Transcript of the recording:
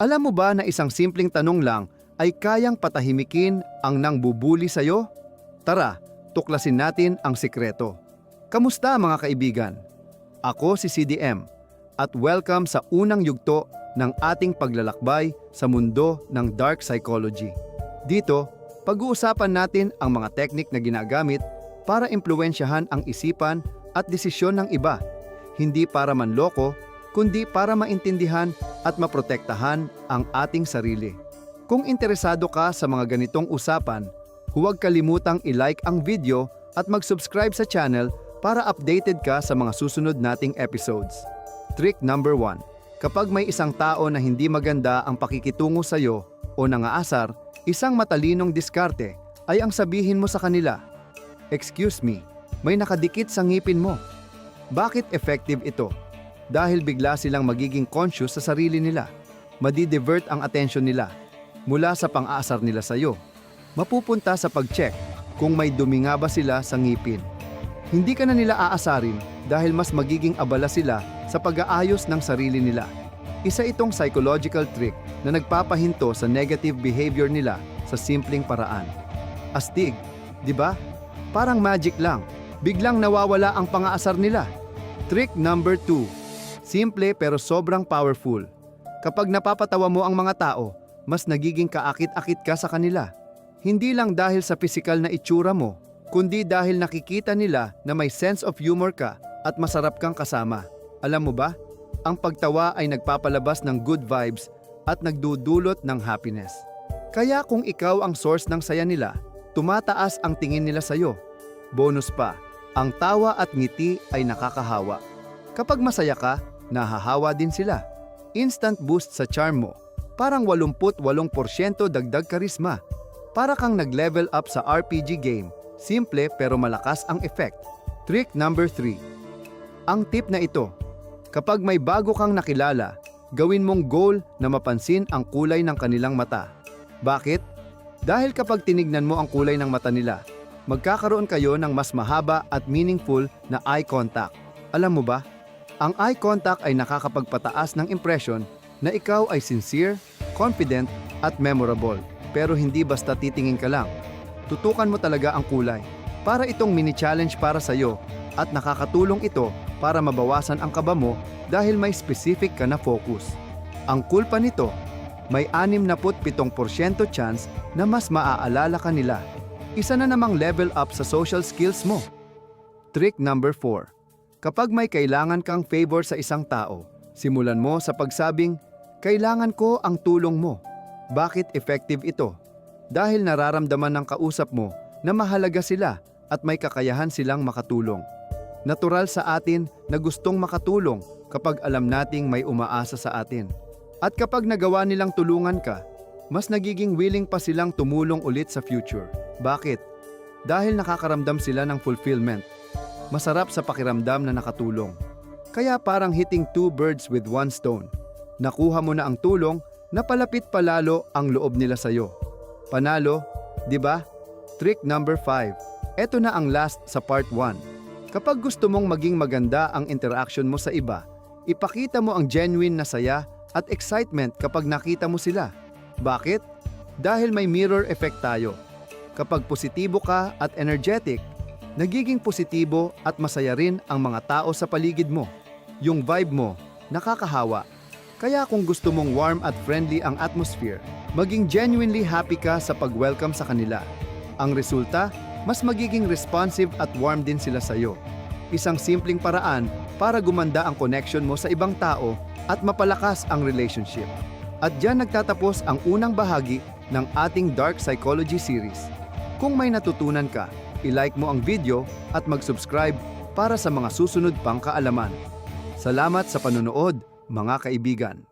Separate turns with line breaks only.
Alam mo ba na isang simpleng tanong lang ay kayang patahimikin ang nang bubuli sa'yo? Tara, tuklasin natin ang sikreto. Kamusta mga kaibigan? Ako si CDM at welcome sa unang yugto ng ating paglalakbay sa mundo ng dark psychology. Dito, pag-uusapan natin ang mga teknik na ginagamit para impluensyahan ang isipan at desisyon ng iba, hindi para manloko, kundi para maintindihan at maprotektahan ang ating sarili. Kung interesado ka sa mga ganitong usapan, huwag kalimutang i-like ang video at mag-subscribe sa channel para updated ka sa mga susunod nating episodes. Trick number 1. Kapag may isang tao na hindi maganda ang pakikitungo sa iyo o nangaasar, isang matalinong diskarte ay ang sabihin mo sa kanila, Excuse me, may nakadikit sa ngipin mo. Bakit effective ito? Dahil bigla silang magiging conscious sa sarili nila. Madidivert ang attention nila mula sa pang-aasar nila sa iyo. Mapupunta sa pag-check kung may dumi nga ba sila sa ngipin. Hindi ka na nila aasarin dahil mas magiging abala sila sa pag-aayos ng sarili nila. Isa itong psychological trick na nagpapahinto sa negative behavior nila sa simpleng paraan. Astig, di ba? Parang magic lang. Biglang nawawala ang pangaasar nila. Trick number 2. Simple pero sobrang powerful. Kapag napapatawa mo ang mga tao, mas nagiging kaakit-akit ka sa kanila. Hindi lang dahil sa pisikal na itsura mo, kundi dahil nakikita nila na may sense of humor ka at masarap kang kasama. Alam mo ba? Ang pagtawa ay nagpapalabas ng good vibes at nagdudulot ng happiness. Kaya kung ikaw ang source ng saya nila, tumataas ang tingin nila sa'yo. Bonus pa, ang tawa at ngiti ay nakakahawa. Kapag masaya ka, nahahawa din sila. Instant boost sa charm mo. Parang 88% dagdag karisma. Para kang nag-level up sa RPG game. Simple pero malakas ang effect. Trick number 3. Ang tip na ito, kapag may bago kang nakilala, gawin mong goal na mapansin ang kulay ng kanilang mata. Bakit? Dahil kapag tinignan mo ang kulay ng mata nila, magkakaroon kayo ng mas mahaba at meaningful na eye contact. Alam mo ba? Ang eye contact ay nakakapagpataas ng impression na ikaw ay sincere, confident, at memorable. Pero hindi basta titingin ka lang. Tutukan mo talaga ang kulay. Para itong mini-challenge para sa'yo at nakakatulong ito para mabawasan ang kaba mo dahil may specific ka na focus. Ang cool pa nito, may 67% chance na mas maaalala ka nila. Isa na namang level up sa social skills mo. Trick number 4. Kapag may kailangan kang favor sa isang tao, simulan mo sa pagsabing, Kailangan ko ang tulong mo. Bakit effective ito? Dahil nararamdaman ng kausap mo na mahalaga sila at may kakayahan silang makatulong. Natural sa atin na gustong makatulong kapag alam nating may umaasa sa atin. At kapag nagawa nilang tulungan ka, mas nagiging willing pa silang tumulong ulit sa future. Bakit? Dahil nakakaramdam sila ng fulfillment. Masarap sa pakiramdam na nakatulong. Kaya parang hitting two birds with one stone. Nakuha mo na ang tulong, napalapit palalo ang loob nila sa'yo. Panalo, di ba? Trick number 5. Ito na ang last sa part 1. Kapag gusto mong maging maganda ang interaction mo sa iba, ipakita mo ang genuine na saya at excitement kapag nakita mo sila. Bakit? Dahil may mirror effect tayo. Kapag positibo ka at energetic, nagiging positibo at masaya rin ang mga tao sa paligid mo. Yung vibe mo, nakakahawa. Kaya kung gusto mong warm at friendly ang atmosphere, maging genuinely happy ka sa pag-welcome sa kanila. Ang resulta, mas magiging responsive at warm din sila sa iyo. Isang simpleng paraan para gumanda ang connection mo sa ibang tao at mapalakas ang relationship. At diyan nagtatapos ang unang bahagi ng ating Dark Psychology series. Kung may natutunan ka, i-like mo ang video at mag-subscribe para sa mga susunod pang kaalaman. Salamat sa panonood, mga kaibigan.